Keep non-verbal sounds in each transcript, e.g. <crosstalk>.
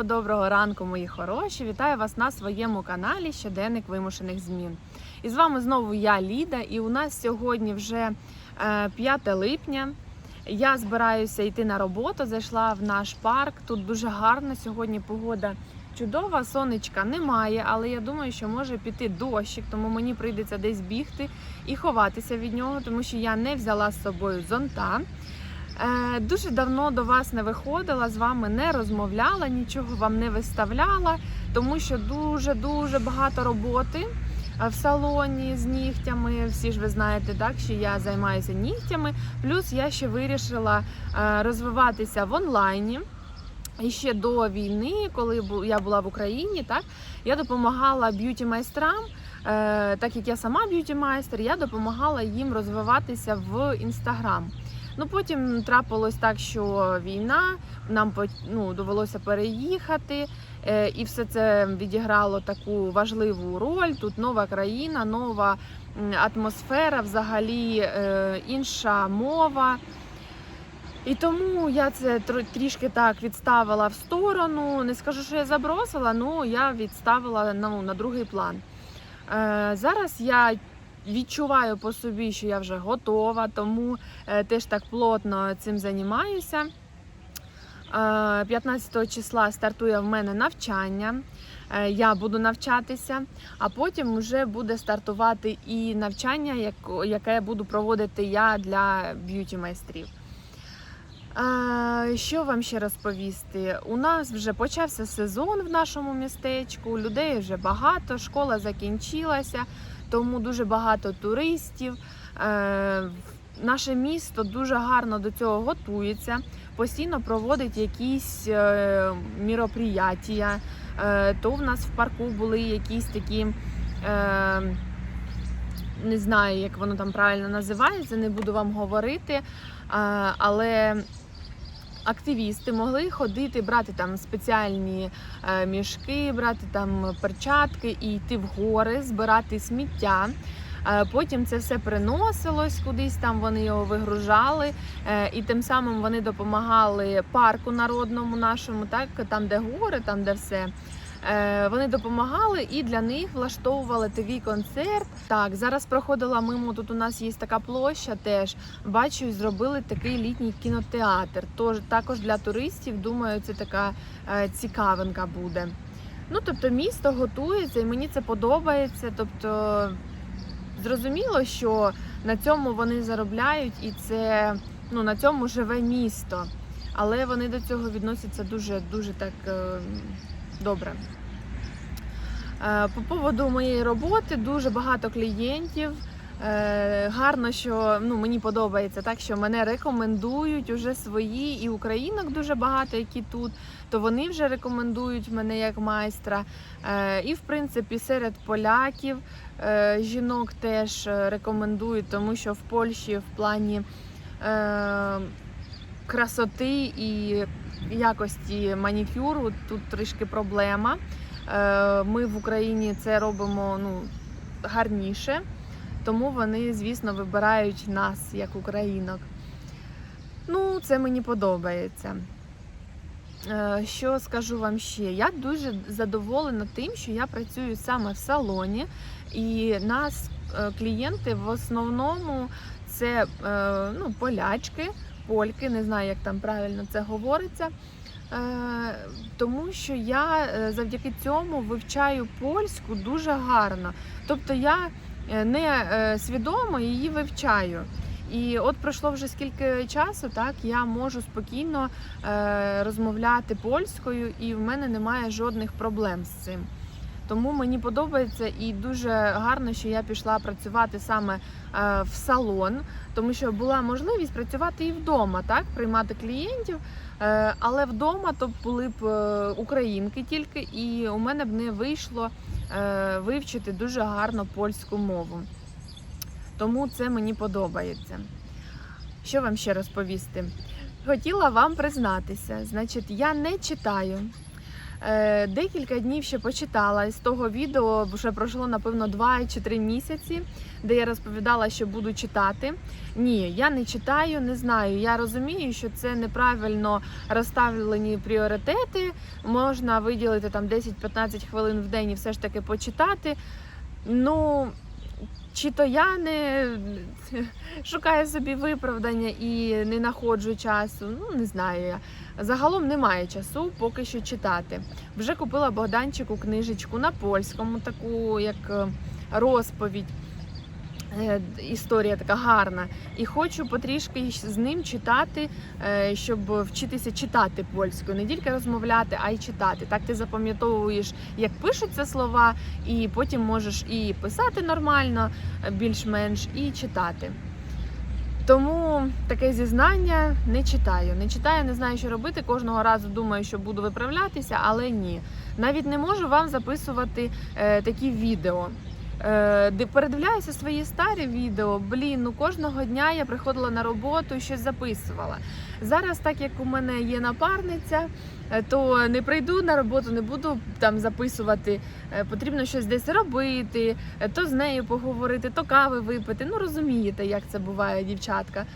Доброго ранку, мої хороші! Вітаю вас на своєму каналі Щоденник вимушених змін. І з вами знову я, Ліда, і у нас сьогодні вже е, 5 липня. Я збираюся йти на роботу, зайшла в наш парк. Тут дуже гарно. Сьогодні погода чудова, сонечка немає, але я думаю, що може піти дощик, тому мені прийдеться десь бігти і ховатися від нього, тому що я не взяла з собою зонта. Е, Дуже давно до вас не виходила, з вами не розмовляла, нічого вам не виставляла, тому що дуже дуже багато роботи е, в салоні з нігтями. Всі ж ви знаєте, так що я займаюся нігтями. Плюс я ще вирішила е, розвиватися в онлайні. І ще до війни, коли я була в Україні, так я допомагала б'юті майстрам. Так як я сама б'юті майстер, я допомагала їм розвиватися в інстаграм. Ну потім трапилось так, що війна, нам ну, довелося переїхати, е, і все це відіграло таку важливу роль. Тут нова країна, нова атмосфера, взагалі е, інша мова. І тому я це трішки так відставила в сторону. Не скажу, що я забросила, але я відставила ну, на другий план. Е, зараз я відчуваю по собі, що я вже готова, тому е, теж так плотно цим займаюся. Е, 15 числа стартує в мене навчання. Е, Я буду навчатися, а потім вже буде стартувати і навчання, яке буду проводити я для б'юті майстрів. Е, Що вам ще розповісти? У нас вже почався сезон в нашому містечку, людей вже багато, школа закінчилася, тому дуже багато туристів. Е, Наше місто дуже гарно до цього готується, постійно проводить якісь е, міроприяття. Е, то в нас в парку були якісь такі. Не знаю, як воно там правильно називається, не буду вам говорити. Але активісти могли ходити, брати там спеціальні е, мішки, брати там перчатки і йти в гори, збирати сміття. Е, Потім це все приносилось кудись там, вони його вигружали, е, і тим самим вони допомагали парку народному нашому, так там, де гори, там де все. Е, Вони допомагали і для них влаштовували ТВ концерт. Так, зараз проходила мимо. Тут у нас є така площа. Теж бачу, зробили такий літній кінотеатр. Тож також для туристів, думаю, це така е, цікавинка буде. Ну тобто, місто готується, і мені це подобається. Тобто, зрозуміло, що на цьому вони заробляють, і це ну на цьому живе місто. Але вони до цього відносяться дуже дуже так е, добре. Е, По поводу моєї роботи дуже багато клієнтів. Е, Гарно, що ну, мені подобається так, що мене рекомендують уже свої і українок дуже багато, які тут, то вони вже рекомендують мене як майстра. Е, І в принципі серед поляків жінок теж рекомендують, тому що в Польщі в плані красоти і якості манікюру тут трішки проблема. Е, Ми в Україні це робимо ну, гарніше, тому вони, звісно, вибирають нас як українок. Ну, це мені подобається. Е, Що скажу вам ще? Я дуже задоволена тим, що я працюю саме в салоні, і нас е, клієнти в основному це ну, полячки, польки, не знаю, як там правильно це говориться. Е, Тому що я е, завдяки цьому вивчаю польську дуже гарно. Тобто я е, не свідомо її вивчаю. І от пройшло вже скільки часу, так я можу спокійно розмовляти польською, і в мене немає жодних проблем з цим. Тому мені подобається і дуже гарно, що я пішла працювати саме е, в салон, тому що була можливість працювати і вдома, так приймати клієнтів. Е, Але вдома то були б е, українки тільки, і у мене б не вийшло вивчити дуже гарно польську мову. Тому це мені подобається. Що вам ще розповісти? Хотіла вам признатися, значить, я не читаю. Е, Декілька днів ще почитала. З того відео вже пройшло напевно 2 чи 3 місяці, де я розповідала, що буду читати. Ні, я не читаю, не знаю. Я розумію, що це неправильно розставлені пріоритети. Можна виділити там 10-15 хвилин в день і все ж таки почитати. Ну. Чи то я не <laughs> шукаю собі виправдання і не знаходжу часу, ну не знаю я. Загалом немає часу поки що читати. Вже купила Богданчику книжечку на польському, таку як е, розповідь. Е, Історія така гарна, і хочу потрішки з ним читати, е, щоб вчитися читати польською, не тільки розмовляти, а й читати. Так ти запам'ятовуєш, як пишуться слова, і потім можеш і писати нормально, е, більш-менш, і читати. Тому таке зізнання не читаю. Не читаю, не знаю, що робити. Кожного разу думаю, що буду виправлятися, але ні. Навіть не можу вам записувати такі відео. Де передивляюся свої старі відео. Блін, ну кожного дня я приходила на роботу щось записувала. Зараз, так як у мене є напарниця, е, то не прийду на роботу, не буду там записувати. Е, Потрібно щось десь робити, е, то з нею поговорити, то кави випити. Ну розумієте, як це буває, дівчатка.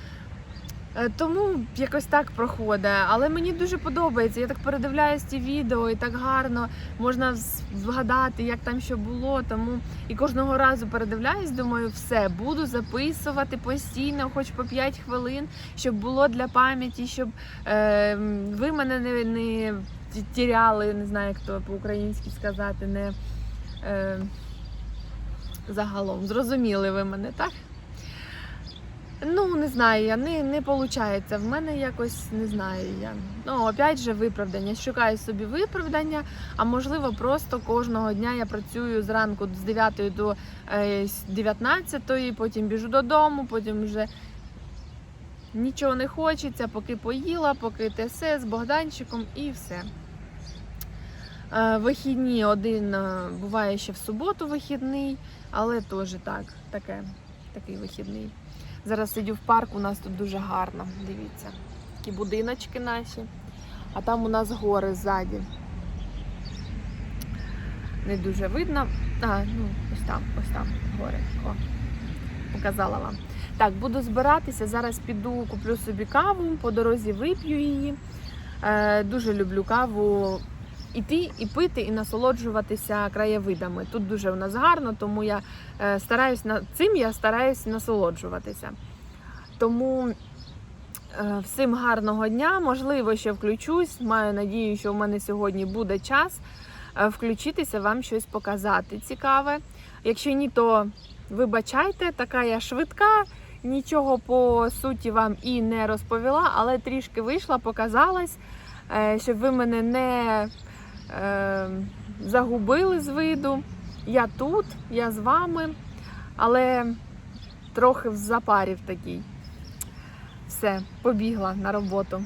Е, Тому якось так проходить. Але мені дуже подобається. Я так передивляюсь ці відео, і так гарно можна згадати, як там що було. Тому і кожного разу передивляюсь, думаю, все буду записувати постійно, хоч по 5 хвилин, щоб було для пам'яті, щоб е, ви мене не, не тіряли, не знаю, як то по-українськи сказати, не е, загалом. Зрозуміли ви мене, так? Ну, не знаю, я не, не виходить. В мене якось не знаю я. Ну, опять же, виправдання. Шукаю собі виправдання, а можливо, просто кожного дня я працюю зранку з 9 до е, 19, потім біжу додому, потім вже нічого не хочеться, поки поїла, поки те все з Богданчиком і все. Е, Вихідні один е, буває ще в суботу вихідний, але теж так, таке, такий вихідний. Зараз сидю в парку, у нас тут дуже гарно. Дивіться, такі будиночки наші, а там у нас гори ззаді. Не дуже видно. А, ну, ось там, ось там гори. О, показала вам. Так, буду збиратися. Зараз піду, куплю собі каву, по дорозі вип'ю її. Е, дуже люблю каву іти і пити, і насолоджуватися краєвидами. Тут дуже у нас гарно, тому я е, стараюсь цим я стараюсь насолоджуватися. Тому е, всім гарного дня. Можливо, ще включусь. Маю надію, що в мене сьогодні буде час е, включитися, вам щось показати цікаве. Якщо ні, то вибачайте, така я швидка. Нічого по суті вам і не розповіла, але трішки вийшла, показалась, щоб ви мене не загубили з виду. Я тут, я з вами, але трохи в запарі в такій. Все, побігла на роботу.